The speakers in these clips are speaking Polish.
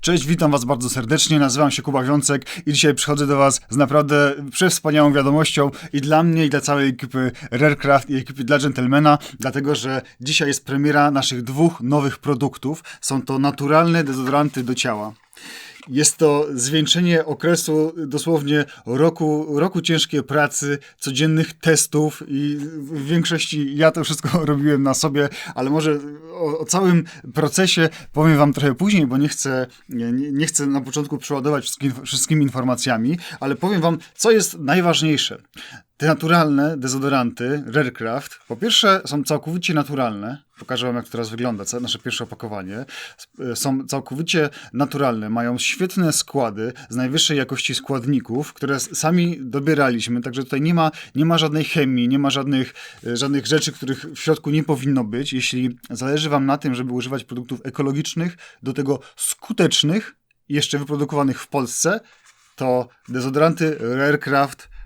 Cześć, witam was bardzo serdecznie, nazywam się Kuba Wiącek i dzisiaj przychodzę do was z naprawdę przewspaniałą wiadomością i dla mnie i dla całej ekipy Rarecraft i ekipy dla Gentlemana, dlatego że dzisiaj jest premiera naszych dwóch nowych produktów. Są to naturalne dezodoranty do ciała. Jest to zwieńczenie okresu dosłownie roku, roku ciężkiej pracy, codziennych testów i w większości ja to wszystko robiłem na sobie, ale może o, o całym procesie powiem wam trochę później, bo nie chcę, nie, nie chcę na początku przeładować wszystkim, wszystkimi informacjami, ale powiem wam, co jest najważniejsze. Te naturalne dezodoranty Rarecraft, po pierwsze są całkowicie naturalne. Pokażę wam, jak teraz wygląda, nasze pierwsze opakowanie. S- Są całkowicie naturalne, mają świetne składy z najwyższej jakości składników, które sami dobieraliśmy, także tutaj nie ma, nie ma żadnej chemii, nie ma żadnych, e, żadnych rzeczy, których w środku nie powinno być. Jeśli zależy wam na tym, żeby używać produktów ekologicznych, do tego skutecznych jeszcze wyprodukowanych w Polsce, to dezodoranty Rarecraft e,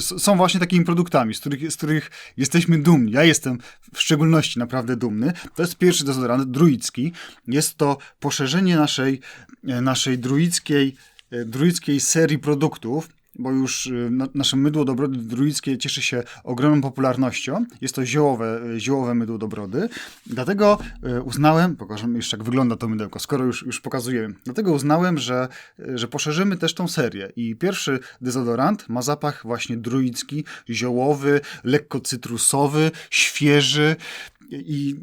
są właśnie takimi produktami, z których, z których jesteśmy dumni. Ja jestem w szczególności naprawdę dumny. To jest pierwszy dezodorant druicki. Jest to poszerzenie naszej, e, naszej druickiej, e, druickiej serii produktów. Bo już na, nasze mydło do brody druickie cieszy się ogromną popularnością. Jest to ziołowe, e, ziołowe mydło do brody. Dlatego e, uznałem, pokażę jeszcze jak wygląda to mydełko, skoro już, już pokazujemy. Dlatego uznałem, że, że poszerzymy też tą serię. I pierwszy dezodorant ma zapach właśnie druicki, ziołowy, lekko cytrusowy, świeży. I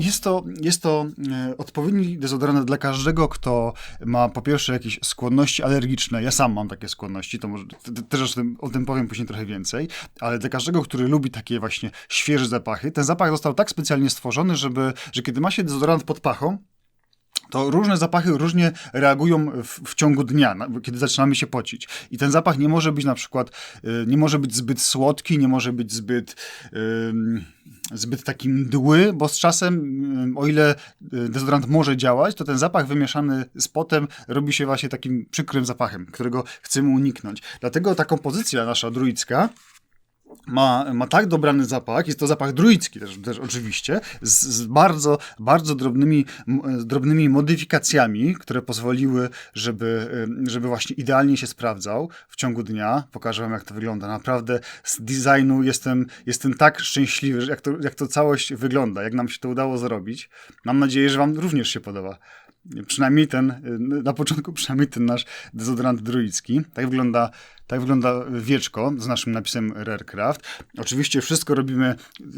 jest to, jest to e, odpowiedni dezodorant dla każdego, kto ma po pierwsze jakieś skłonności alergiczne. Ja sam mam takie skłonności, to może też o tym, o tym powiem później trochę więcej, ale dla każdego, który lubi takie właśnie świeże zapachy, ten zapach został tak specjalnie stworzony, żeby, że kiedy ma się dezodorant pod pachą, to różne zapachy różnie reagują w, w ciągu dnia, na, kiedy zaczynamy się pocić. I ten zapach nie może być na przykład, y, nie może być zbyt słodki, nie może być zbyt, ym, zbyt taki mdły, bo z czasem, ym, o ile y, dezodorant może działać, to ten zapach wymieszany z potem robi się właśnie takim przykrym zapachem, którego chcemy uniknąć. Dlatego ta kompozycja nasza druicka, ma, ma tak dobrany zapach, jest to zapach druicki też, też oczywiście, z, z bardzo, bardzo drobnymi, drobnymi modyfikacjami, które pozwoliły, żeby, ym, żeby właśnie idealnie się sprawdzał w ciągu dnia. Pokażę wam, jak to wygląda. Naprawdę z designu jestem, jestem tak szczęśliwy, jak to, jak to całość wygląda, jak nam się to udało zrobić. Mam nadzieję, że wam również się podoba. Przynajmniej ten, y, na początku przynajmniej ten nasz dezodorant druicki. Tak wygląda, tak wygląda wieczko z naszym napisem Rarecraft. Oczywiście wszystko robimy,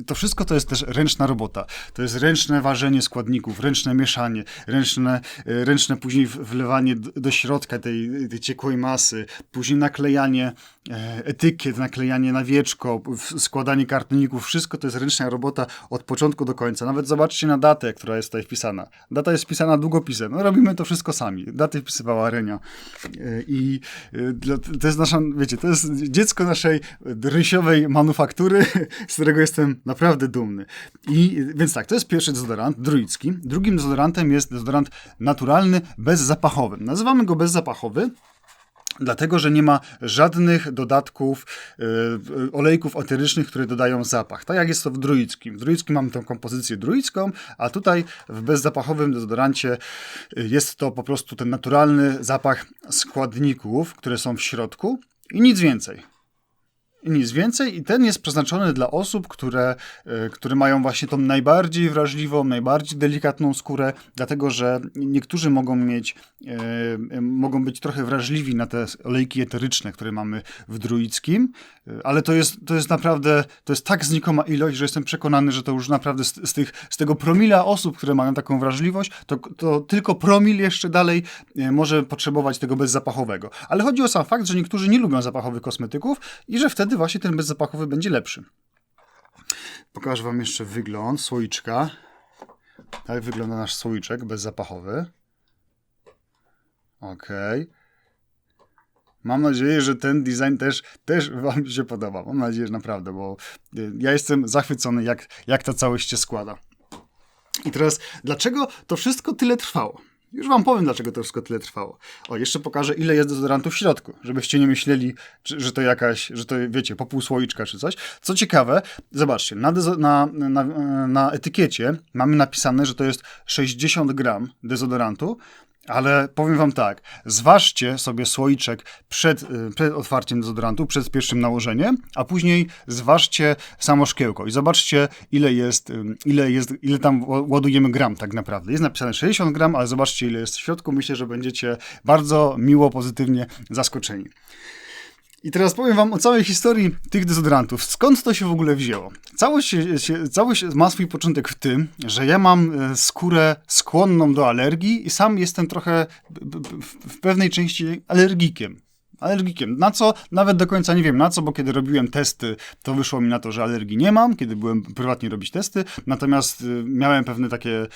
to wszystko to jest też ręczna robota. To jest ręczne ważenie składników, ręczne mieszanie, ręczne, y, ręczne później wlewanie do środka tej, tej ciekłej masy, później naklejanie e, etykiet, naklejanie na wieczko, składanie kartoników, wszystko to jest ręczna robota od początku do końca. Nawet zobaczcie na datę, która jest tutaj wpisana. Data jest wpisana długopisem. No, robimy to wszystko sami. Daty wpisywała Renia. E, I e, to jest nasza, wiecie, to jest dziecko naszej rysiowej manufaktury, z którego jestem naprawdę dumny. I więc tak, to jest pierwszy dezodorant, druicki. Drugim dezodorantem jest dezodorant naturalny, bezzapachowy. Nazywamy go bezzapachowy, Dlatego, że nie ma żadnych dodatków, y, y, olejków eterycznych, które dodają zapach. Tak jak jest to w druickim. W druickim mamy tą kompozycję druicką, a tutaj w bezzapachowym dezodorancie y, jest to po prostu ten naturalny zapach składników, które są w środku i nic więcej. Nic więcej, i ten jest przeznaczony dla osób, które, e, które mają właśnie tą najbardziej wrażliwą, najbardziej delikatną skórę, dlatego że niektórzy mogą mieć, e, mogą być trochę wrażliwi na te olejki eteryczne, które mamy w druickim, e, ale to jest, to jest naprawdę, to jest tak znikoma ilość, że jestem przekonany, że to już naprawdę z, z, tych, z tego promila osób, które mają taką wrażliwość, to, to tylko promil jeszcze dalej może potrzebować tego bezzapachowego. Ale chodzi o sam fakt, że niektórzy nie lubią zapachowych kosmetyków i że wtedy właśnie ten bezzapachowy będzie lepszy. Pokażę wam jeszcze wygląd słoiczka. Tak wygląda nasz słoiczek bezzapachowy. Okej. Mam nadzieję, że ten design też, też Wam się podoba. Mam nadzieję, że naprawdę, bo y, ja jestem zachwycony, jak, jak ta całość się składa. I teraz, dlaczego to wszystko tyle trwało? Już wam powiem, dlaczego to wszystko tyle trwało. O, jeszcze pokażę, ile jest dezodorantu w środku, żebyście nie myśleli, czy, że to jakaś, że to, wiecie, po pół słoiczka czy coś. Co ciekawe, zobaczcie, na, na, na, na etykiecie mamy napisane, że to jest 60 gram dezodorantu, ale powiem wam tak, zważcie sobie słoiczek przed, y, przed otwarciem dezodorantu, przed pierwszym nałożeniem, a później zważcie samo szkiełko i zobaczcie, ile jest, y, ile jest, ile tam ładujemy gram tak naprawdę. Jest napisane 60 gram, ale zobaczcie, ile jest w środku. Myślę, że będziecie bardzo miło, pozytywnie zaskoczeni. I teraz powiem wam o całej historii tych dezodorantów. Skąd to się w ogóle wzięło? Całość, się, całość ma swój początek w tym, że ja mam e, skórę skłonną do alergii i sam jestem trochę w pewnej części alergikiem alergikiem. Na co? Nawet do końca nie wiem na co, bo kiedy robiłem testy, to wyszło mi na to, że alergii nie mam, kiedy byłem prywatnie robić testy, natomiast y, miałem pewne takie y,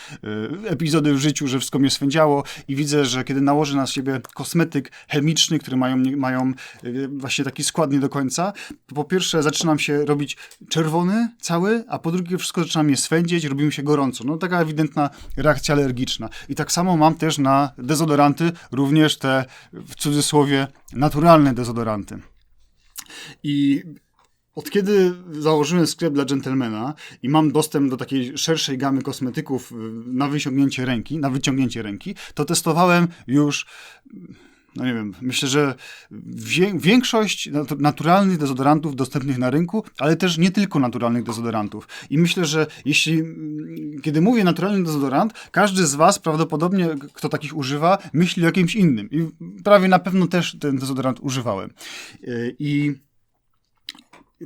epizody w życiu, że wszystko mnie swędziało i widzę, że kiedy nałożę na siebie kosmetyk chemiczny, który mają, mają y, właśnie taki skład nie do końca, to po pierwsze zaczynam się robić czerwony cały, a po drugie wszystko zaczyna mnie swędzić, robi mi się gorąco. No taka ewidentna reakcja alergiczna. I tak samo mam też na dezodoranty, również te w cudzysłowie naturalne dezodoranty. I od kiedy założyłem sklep dla dżentelmena i mam dostęp do takiej szerszej gamy kosmetyków y, na wyciągnięcie ręki, na wyciągnięcie ręki, to testowałem już no nie wiem, myślę, że większość naturalnych dezodorantów dostępnych na rynku, ale też nie tylko naturalnych dezodorantów. I myślę, że jeśli, mm, kiedy mówię naturalny dezodorant, każdy z Was prawdopodobnie, kto takich używa, myśli o jakimś innym. I prawie na pewno też ten dezodorant używałem. Y, I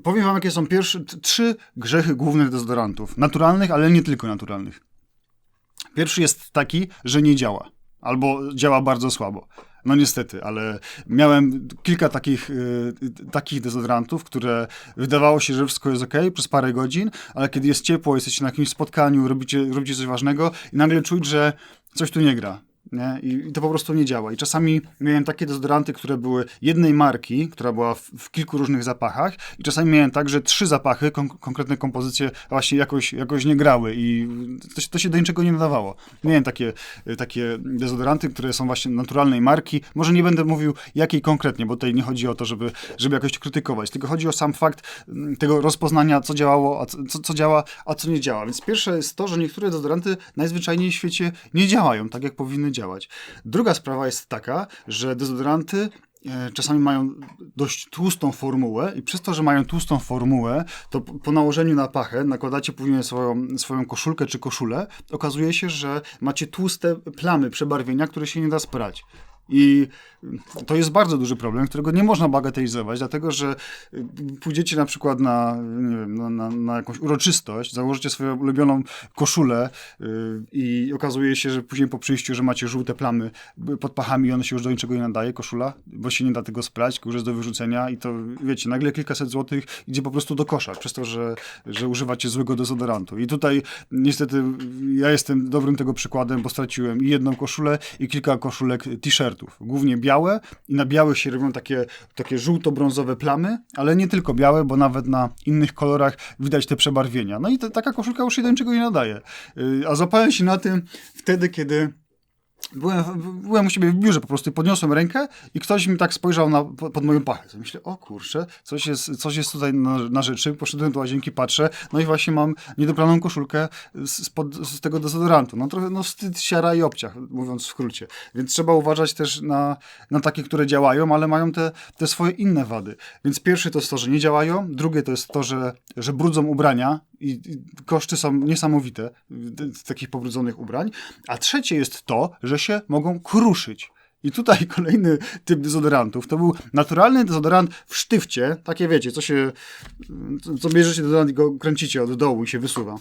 powiem Wam, jakie są pierwsze trzy grzechy głównych dezodorantów. Naturalnych, ale nie tylko naturalnych. Pierwszy jest taki, że nie działa. Albo działa bardzo słabo. No niestety, ale miałem kilka takich, y, takich dezodorantów, które wydawało się, że wszystko jest ok przez parę godzin, ale kiedy jest ciepło, jesteście na jakimś spotkaniu, robicie, robicie coś ważnego i nagle czuć, że coś tu nie gra. Nie? I, to po prostu nie działa. I czasami miałem takie dezodoranty, które były jednej marki, która była w, w kilku różnych zapachach, i czasami miałem tak, że trzy zapachy, kon konkretne kompozycje właśnie jakoś, jakoś nie grały i to, to, się do niczego nie nadawało. Miałem takie, takie dezodoranty, które są właśnie naturalnej marki. Może nie będę mówił jakiej konkretnie, bo tutaj nie chodzi o to, żeby, żeby jakoś krytykować, tylko chodzi o sam fakt mm, tego rozpoznania, co działało, a co, co działa, a co nie działa. Więc pierwsze jest to, że niektóre dezodoranty najzwyczajniej w świecie nie działają tak, jak powinny działać działać. Druga sprawa jest taka, że dezodoranty e, czasami mają dość tłustą formułę i przez to, że mają tłustą formułę, to po nałożeniu na pachę nakładacie później swoją, swoją koszulkę czy koszulę, okazuje się, że macie tłuste plamy przebarwienia, które się nie da sprać. I to jest bardzo duży problem, którego nie można bagatelizować, dlatego że y, pójdziecie na przykład na, wiem, na, na, na jakąś uroczystość, założycie swoją ulubioną koszulę yy, i okazuje się, że później po przyjściu, że macie żółte plamy pod pachami i one się już do niczego nie nadaje, koszula, bo się nie da tego sprać, już jest do wyrzucenia i to, wiecie, nagle kilkaset złotych idzie po prostu do kosza, przez to, że, że używacie złego dezodorantu. I tutaj niestety ja jestem dobrym tego przykładem, bo straciłem i jedną koszulę i kilka koszulek głównie białe i na białych się robią takie, takie żółto-brązowe plamy, ale nie tylko białe, bo nawet na innych kolorach widać te przebarwienia. No i te, taka koszulka już się do niczego nie nadaje. Yy, a zapałem się na tym wtedy, kiedy Byłem, byłem u siebie w biurze, po prostu podniosłem rękę i ktoś mi tak spojrzał na, pod moją pachę. Myślę, o kurczę, coś jest, coś jest tutaj na, na rzeczy. Poszedłem do łazienki, patrzę, no i właśnie mam niedopraną koszulkę z, pod, z tego dezodorantu. No trochę no, wstyd, siara i obciach, mówiąc w skrócie. Więc trzeba uważać też na, na takie, które działają, ale mają te, te swoje inne wady. Więc pierwszy to jest to, że nie działają, drugie to jest to, że, że brudzą ubrania, i, koszty są niesamowite z takich pobrudzonych ubrań. A trzecie jest to, że się mogą kruszyć. I tutaj kolejny typ dezodorantów. To był naturalny dezodorant w sztywcie. Takie wiecie, co się. Co bierzecie dezodorant i go kręcicie od dołu i się wysuwa.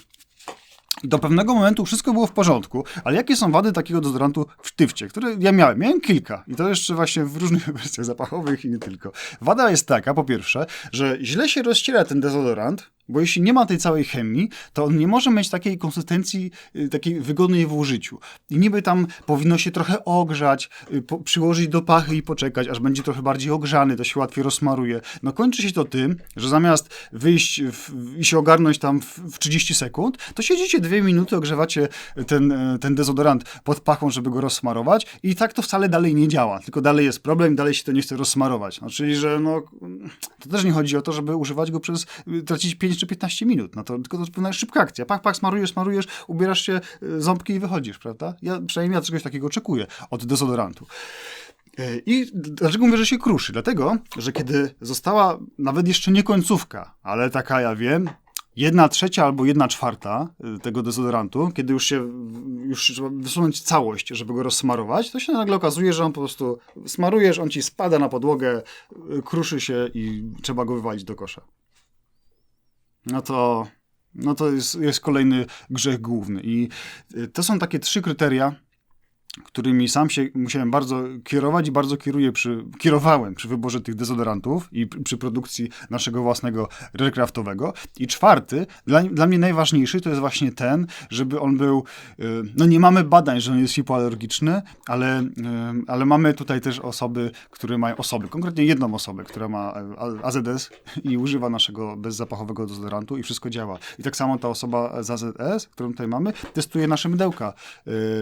Do pewnego momentu wszystko było w porządku, ale jakie są wady takiego dezodorantu w sztywcie, które ja miałem? Miałem kilka i to jeszcze właśnie w różnych wersjach zapachowych i nie tylko. Wada jest taka, po pierwsze, że źle się rozciera ten dezodorant, bo jeśli nie ma tej całej chemii, to on nie może mieć takiej konsystencji, y, takiej wygodnej w użyciu. I niby tam powinno się trochę ogrzać, y, po, przyłożyć do pachy i poczekać, aż będzie trochę bardziej ogrzany, to się łatwiej rozsmaruje. No kończy się to tym, że zamiast wyjść w, i się ogarnąć tam w, w 30 sekund, to siedzicie dwie minuty, ogrzewacie ten, y, ten dezodorant pod pachą, żeby go rozsmarować i tak to wcale dalej nie działa, tylko dalej jest problem, dalej się to nie chce rozsmarować. No, czyli, że no, to też nie chodzi o to, żeby używać go przez, tracić 5 10 czy 15 minut. No to tylko to pewna szybka akcja. Pach, pach, smarujesz, smarujesz, ubierasz się, y, ząbki i wychodzisz, prawda? Ja przynajmniej ja czegoś takiego oczekuję od dezodorantu. Y, I dlaczego mówię, że się kruszy? Dlatego, że kiedy została nawet jeszcze nie końcówka, ale taka ja wiem, jedna trzecia albo jedna czwarta y, tego dezodorantu, kiedy już się już trzeba wysunąć całość, żeby go rozsmarować, to się nagle okazuje, że on po prostu smarujesz, on ci spada na podłogę, kruszy się i trzeba go wywalić do kosza. No to, no to jest, jest kolejny grzech główny. I y, to są takie trzy kryteria, którymi sam się musiałem bardzo kierować i bardzo kieruję przy, kierowałem przy wyborze tych dezodorantów i przy produkcji naszego własnego Redcraftowego. I czwarty, dla, dla mnie najważniejszy, to jest właśnie ten, żeby on był, y, no nie mamy badań, że on jest hipoalergiczny, ale, y, ale mamy tutaj też osoby, które mają, osoby, konkretnie jedną osobę, która ma y, AZS i używa naszego bezzapachowego dezodorantu i wszystko działa. I tak samo ta osoba z AZS, którą tutaj mamy, testuje nasze mydełka,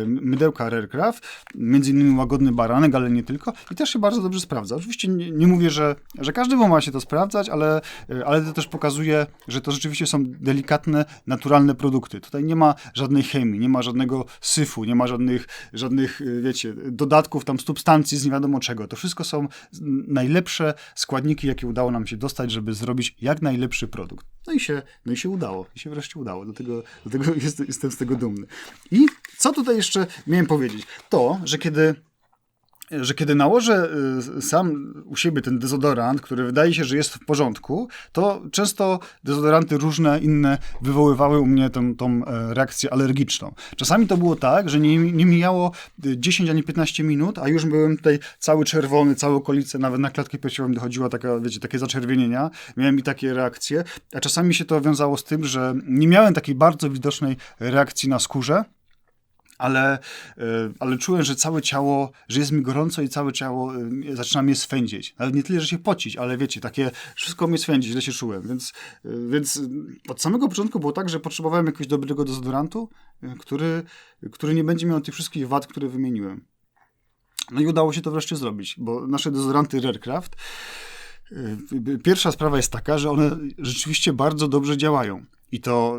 mydełka Między innymi łagodny baranek, ale nie tylko, i też się bardzo dobrze sprawdza. Oczywiście nie, nie mówię, że, że każdy ma się to sprawdzać, ale, ale to też pokazuje, że to rzeczywiście są delikatne, naturalne produkty. Tutaj nie ma żadnej chemii, nie ma żadnego syfu, nie ma żadnych, żadnych wiecie, dodatków, tam substancji z nie wiadomo czego. To wszystko są najlepsze składniki, jakie udało nam się dostać, żeby zrobić jak najlepszy produkt. No i się, no i się udało. I się wreszcie udało. Dlatego, dlatego jestem z tego dumny. I co tutaj jeszcze miałem powiedzieć? To, że kiedy że kiedy nałożę y, sam u siebie ten dezodorant, który wydaje się, że jest w porządku, to często dezodoranty różne inne wywoływały u mnie tą, tą e, reakcję alergiczną. Czasami to było tak, że nie, nie mijało 10 ani 15 minut, a już byłem tutaj cały czerwony, całe okolice, nawet na klatkę piersiową dochodziła taka, wiecie, takie zaczerwienienia. Miałem i takie reakcje, a czasami się to wiązało z tym, że nie miałem takiej bardzo widocznej reakcji na skórze, ale, e, ale czułem, że całe ciało, że jest mi gorąco i całe ciało e, zaczyna mnie swędzić. Nawet nie tyle, że się pocić, ale wiecie, takie wszystko mnie swędzi, źle się czułem. Więc, e, więc od samego początku było tak, że potrzebowałem jakiegoś dobrego dezodorantu, który, który nie będzie miał tych wszystkich wad, które wymieniłem. No i udało się to wreszcie zrobić, bo nasze dezodoranty Rarecraft Pierwsza sprawa jest taka, że one rzeczywiście bardzo dobrze działają. I to,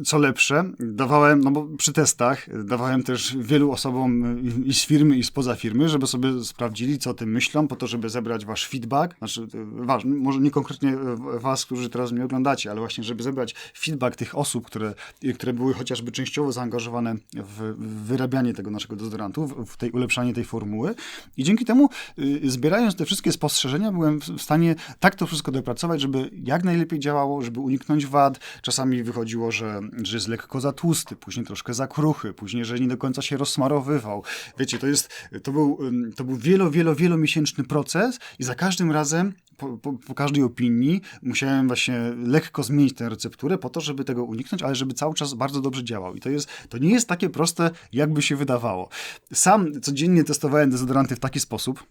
y, co lepsze, dawałem, no bo przy testach dawałem też wielu osobom i z firmy, i spoza firmy, żeby sobie sprawdzili, co o tym myślą, po to, żeby zebrać wasz feedback, znaczy y, wasz, może nie konkretnie was, którzy teraz mnie oglądacie, ale właśnie, żeby zebrać feedback tych osób, które, które były chociażby częściowo zaangażowane w wyrabianie tego naszego dezodorantu, w tej ulepszanie tej formuły. I dzięki temu, y, zbierając te wszystkie spostrzeżenia, byłem w stanie tak to wszystko dopracować, żeby jak najlepiej działało, żeby uniknąć wad, czasami wychodziło, że, że jest lekko za tłusty, później troszkę za kruchy, później, że nie do końca się rozsmarowywał. Wiecie, to jest, to był, to był wielo, wielo, wielomiesięczny proces i za każdym razem po, po, po, każdej opinii musiałem właśnie lekko zmienić tę recepturę po to, żeby tego uniknąć, ale żeby cały czas bardzo dobrze działał. I to, jest, to nie jest takie proste, jakby się wydawało. Sam codziennie testowałem dezodoranty w taki sposób,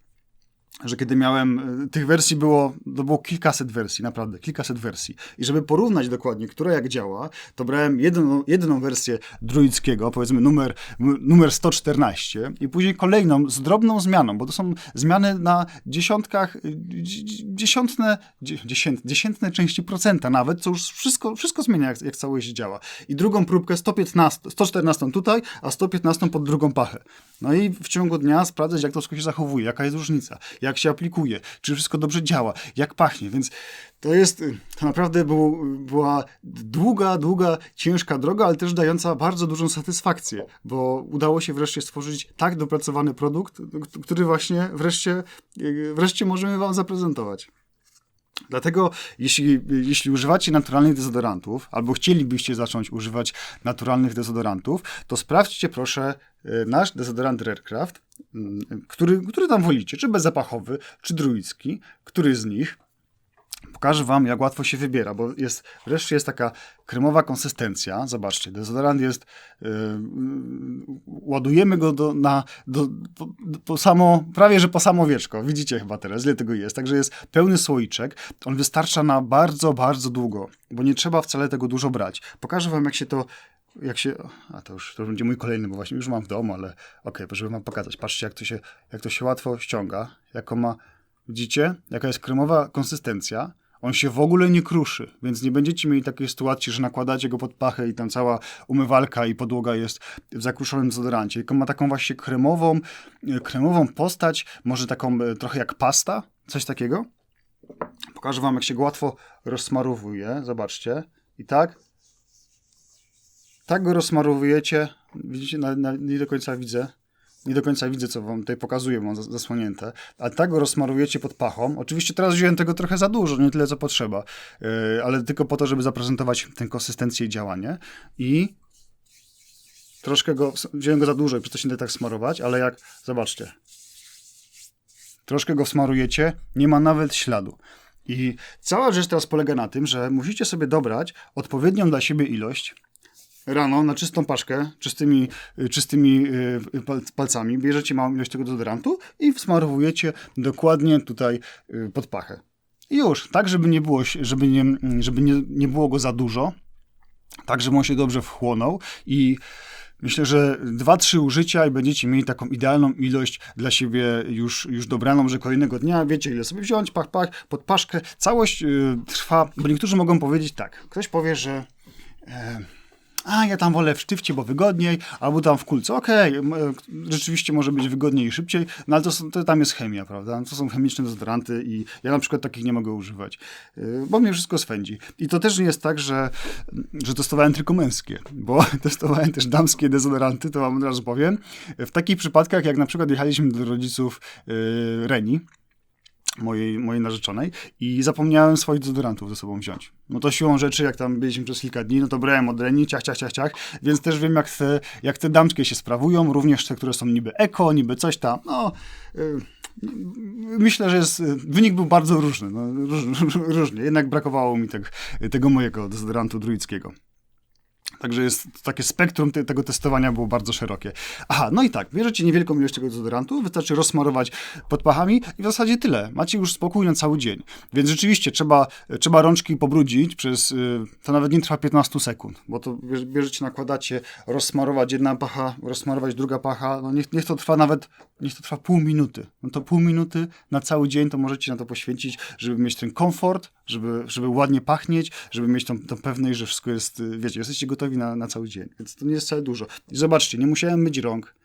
że kiedy miałem, y, tych wersji było, to było kilkaset wersji, naprawdę, kilkaset wersji. I żeby porównać dokładnie, która jak działa, to brałem jedną, jedną wersję druickiego, powiedzmy numer, numer 114 i później kolejną z drobną zmianą, bo to są zmiany na dziesiątkach, y, dziesiątne, dziesiętne, dziesiętne części procenta nawet, co już wszystko, wszystko zmienia, jak, jak całość działa. I drugą próbkę 115, 114 tutaj, a 115 pod drugą pachę. No i w ciągu dnia sprawdzać, jak to wszystko się zachowuje, jaka jest różnica jak się aplikuje, czy wszystko dobrze działa, jak pachnie, więc to jest, to naprawdę był, była długa, długa, ciężka droga, ale też dająca bardzo dużą satysfakcję, bo udało się wreszcie stworzyć tak dopracowany produkt, który właśnie wreszcie, wreszcie możemy wam zaprezentować. Dlatego, jeśli, jeśli używacie naturalnych dezodorantów, albo chcielibyście zacząć używać naturalnych dezodorantów, to sprawdźcie proszę e, nasz dezodorant Rarecraft, mm, który, który tam wolicie, czy bezzapachowy, czy druicki, który z nich pokażę wam, jak łatwo się wybiera, bo jest, wreszcie jest taka kremowa konsystencja. Zobaczcie, dezodorant jest, yy, ładujemy go do, na, do, po, po samo, prawie że po samo wieczko. Widzicie chyba teraz, ile tego jest. Także jest pełny słoiczek. On wystarcza na bardzo, bardzo długo, bo nie trzeba wcale tego dużo brać. Pokażę wam, jak się to jak się. A to już to będzie mój kolejny, bo właśnie już mam w domu, ale okej, okay, żeby wam pokazać. Patrzcie, jak to się, jak to się łatwo ściąga, jaką ma. Widzicie, jaka jest kremowa konsystencja On się w ogóle nie kruszy, więc nie będziecie mieli takiej sytuacji, że nakładacie go pod pachę i tam cała umywalka i podłoga jest w zakruszonym dezodorancie. Tylko ma taką właśnie kremową, e, kremową postać, może taką e, trochę jak pasta, coś takiego. Pokażę wam, jak się go łatwo rozsmarowuje. Zobaczcie. I tak. Tak go rozsmarowujecie. Widzicie, na, na, nie do końca widzę. Nie do końca widzę, co wam tutaj pokazuję, mam zasłonięte. A tak go rozsmarujecie pod pachą. Oczywiście teraz wziąłem tego trochę za dużo, nie tyle, co potrzeba. Yy, ale tylko po to, żeby zaprezentować tę konsystencję i działanie. I troszkę go, wziąłem go za dużo i przez to się nie tak smarować, ale jak, zobaczcie. Troszkę go smarujecie, nie ma nawet śladu. I cała rzecz teraz polega na tym, że musicie sobie dobrać odpowiednią dla siebie ilość rano na czystą paszkę, czystymi, czystymi y, palcami, bierzecie małą ilość tego dezodorantu i wsmarowujecie dokładnie tutaj y, pod pachę. I już, tak żeby nie było, żeby nie, żeby nie, nie było go za dużo, tak żeby on się dobrze wchłonął i Myślę, że dwa, trzy użycia i będziecie mieli taką idealną ilość dla siebie już, już dobraną, że kolejnego dnia wiecie, ile sobie wziąć, pach, pach, pod paszkę. Całość y, trwa, bo niektórzy mogą powiedzieć tak. Ktoś powie, że. E, a ja tam wolę w sztywcie, bo wygodniej, albo tam w kulce. Okej, okay, rzeczywiście może być wygodniej i szybciej, no ale to, są, to, tam jest chemia, prawda? To są chemiczne dezodoranty i ja na przykład takich nie mogę używać, y, bo mnie wszystko swędzi. I to też nie jest tak, że, że testowałem tylko męskie, bo testowałem też damskie dezodoranty, to wam od razu powiem. W takich przypadkach, jak na przykład jechaliśmy do rodziców yy, Reni, mojej, mojej narzeczonej i zapomniałem swoich dezodorantów ze sobą wziąć. No to siłą rzeczy, jak tam byliśmy przez kilka dni, no to brałem od Reni, ciach, ciach, ciach, ciach, więc też wiem, jak te, jak te damskie się sprawują, również te, które są niby eko, niby coś tam, no... Yy, myślę, że jest, wynik był bardzo różny, no, róż, różnie. Jednak brakowało mi tego, tego mojego dezodorantu druickiego. Także jest takie spektrum te, tego testowania było bardzo szerokie. Aha, no i tak, bierzecie niewielką ilość tego dezodorantu, wystarczy rozsmarować pod pachami i w zasadzie tyle. Macie już spokój na cały dzień. Więc rzeczywiście trzeba, trzeba rączki pobrudzić przez, y, to nawet nie trwa 15 sekund, bo to bierzecie, nakładacie, rozsmarować jedna pacha, rozsmarować druga pacha, no niech, niech to trwa nawet, niech to trwa pół minuty. No to pół minuty na cały dzień to możecie na to poświęcić, żeby mieć ten komfort, żeby, żeby ładnie pachnieć, żeby mieć tą, tą pewność, że wszystko jest, y, wiecie, jesteście gotowi na, na cały dzień, więc to nie jest wcale dużo. I zobaczcie, nie musiałem myć rąk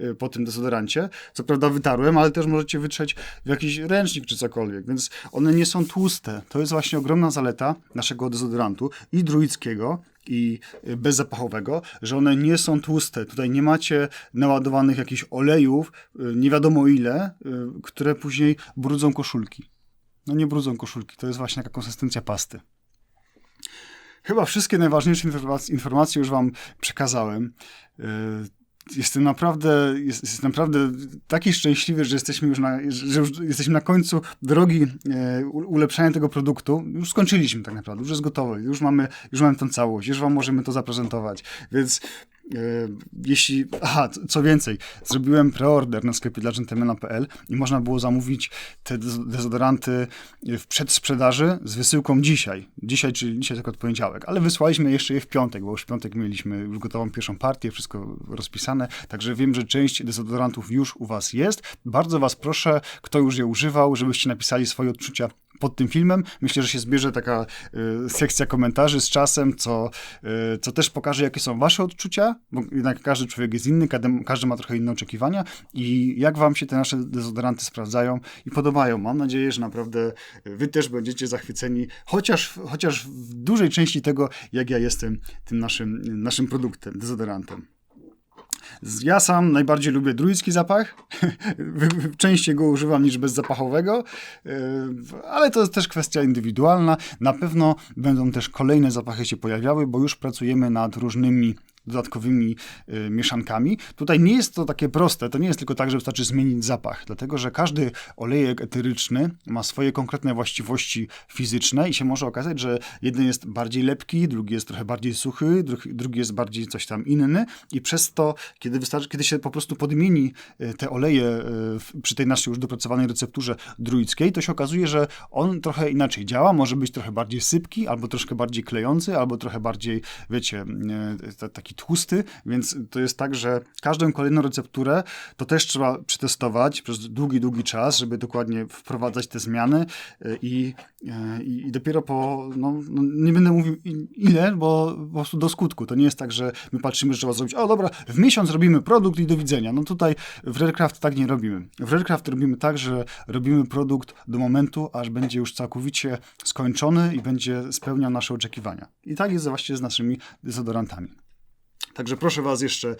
y, po tym dezodorancie. Co prawda wytarłem, ale też możecie wytrzeć w jakiś ręcznik czy cokolwiek, więc one nie są tłuste. To jest właśnie ogromna zaleta naszego dezodorantu i druickiego, i y, bezzapachowego, że one nie są tłuste. Tutaj nie macie naładowanych jakichś olejów, nie wiadomo ile, które później brudzą koszulki. No nie brudzą koszulki, to jest właśnie taka konsystencja pasty. Chyba wszystkie najważniejsze informacje już wam przekazałem. E, jestem naprawdę, jest, jestem naprawdę taki szczęśliwy, że jesteśmy już na, że już jesteśmy na końcu drogi e, ulepszania tego produktu. Już skończyliśmy tak naprawdę, już jest gotowy, już mamy, już mamy tę całość, już wam możemy to zaprezentować. Więc jeśli, aha, co więcej, zrobiłem preorder na sklepie dla gentlemana.pl i można było zamówić te dezodoranty w przedsprzedaży z wysyłką dzisiaj. Dzisiaj, czyli dzisiaj tylko od poniedziałek, ale wysłaliśmy jeszcze je w piątek, bo już w piątek mieliśmy już gotową pierwszą partię, wszystko rozpisane, także wiem, że część dezodorantów już u was jest. Bardzo was proszę, kto już je używał, żebyście napisali swoje odczucia pod tym filmem. Myślę, że się zbierze taka y, sekcja komentarzy z czasem, co, y, co też pokaże, jakie są wasze odczucia, bo jednak każdy człowiek jest inny, każdy, każdy ma trochę inne oczekiwania i jak wam się te nasze dezodoranty sprawdzają i podobają. Mam nadzieję, że naprawdę wy też będziecie zachwyceni, chociaż, chociaż w dużej części tego, jak ja jestem tym naszym, naszym produktem, dezodorantem. Ja sam najbardziej lubię druicki zapach. Częściej go używam niż bezzapachowego, e, ale to jest też kwestia indywidualna. Na pewno będą też kolejne zapachy się pojawiały, bo już pracujemy nad różnymi dodatkowymi y, mieszankami. Tutaj nie jest to takie proste, to nie jest tylko tak, że wystarczy zmienić zapach, dlatego że każdy olejek eteryczny ma swoje konkretne właściwości fizyczne i się może okazać, że jeden jest bardziej lepki, drugi jest trochę bardziej suchy, drugi, drugi jest bardziej coś tam inny. I przez to, kiedy, wystarczy, kiedy się po prostu podmieni y, te oleje y, przy tej naszej już dopracowanej recepturze druickiej, to się okazuje, że on trochę inaczej działa, może być trochę bardziej sypki, albo troszkę bardziej klejący, albo trochę bardziej, wiecie, taki tłusty, więc to jest tak, że każdą kolejną recepturę to też trzeba przetestować przez długi, długi czas, żeby dokładnie wprowadzać te zmiany y, i, y, i dopiero po, no, no nie będę mówił i- ile, bo po prostu do skutku. To nie jest tak, że my patrzymy, że trzeba zrobić, o dobra, w miesiąc robimy produkt i do widzenia. No tutaj w Rarecraft tak nie robimy. W Rarecraft robimy tak, że robimy produkt do momentu, aż będzie już całkowicie skończony i będzie spełniał nasze oczekiwania. I tak jest właśnie z naszymi dezodorantami. Także proszę Was jeszcze,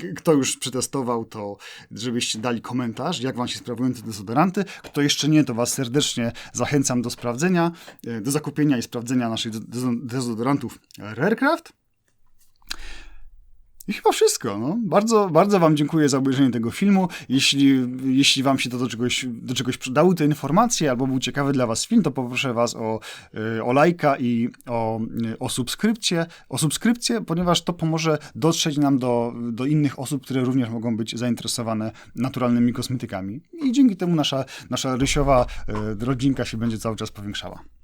k- kto już przetestował, to żebyście dali komentarz, jak Wam się sprawują te dezodoranty. Kto jeszcze nie, to Was serdecznie zachęcam do sprawdzenia, yy, do zakupienia i sprawdzenia naszych dezo- dezodorantów Rarecraft. I chyba wszystko. No. Bardzo, bardzo Wam dziękuję za obejrzenie tego filmu. Jeśli, jeśli Wam się to do czegoś, do czegoś przydały te informacje, albo był ciekawy dla Was film, to poproszę Was o, y, o lajka i o, y, o subskrypcję, o subskrypcję, ponieważ to pomoże dotrzeć nam do, do innych osób, które również mogą być zainteresowane naturalnymi kosmetykami. I dzięki temu nasza, nasza rysiowa y, rodzinka się będzie cały czas powiększała.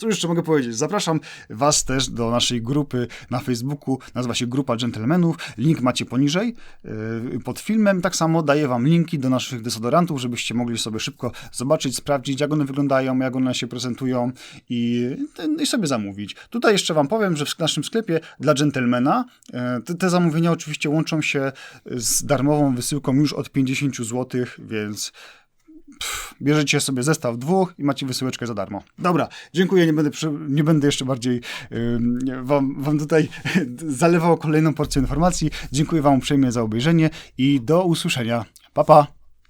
Co jeszcze mogę powiedzieć? Zapraszam Was też do naszej grupy na Facebooku. Nazywa się Grupa Gentlemanów. Link macie poniżej yy, pod filmem. Tak samo daję Wam linki do naszych desodorantów, żebyście mogli sobie szybko zobaczyć, sprawdzić, jak one wyglądają, jak one się prezentują i, i sobie zamówić. Tutaj jeszcze Wam powiem, że w naszym sklepie dla gentlemana yy, te, te zamówienia oczywiście łączą się z darmową wysyłką już od 50 zł, więc Pff, bierzecie sobie zestaw dwóch i macie wysyłeczkę za darmo. Dobra, dziękuję, nie będę, nie będę jeszcze bardziej ym, wam, wam tutaj zalewał kolejną porcję informacji. Dziękuję wam uprzejmie za obejrzenie i do usłyszenia. Pa, pa!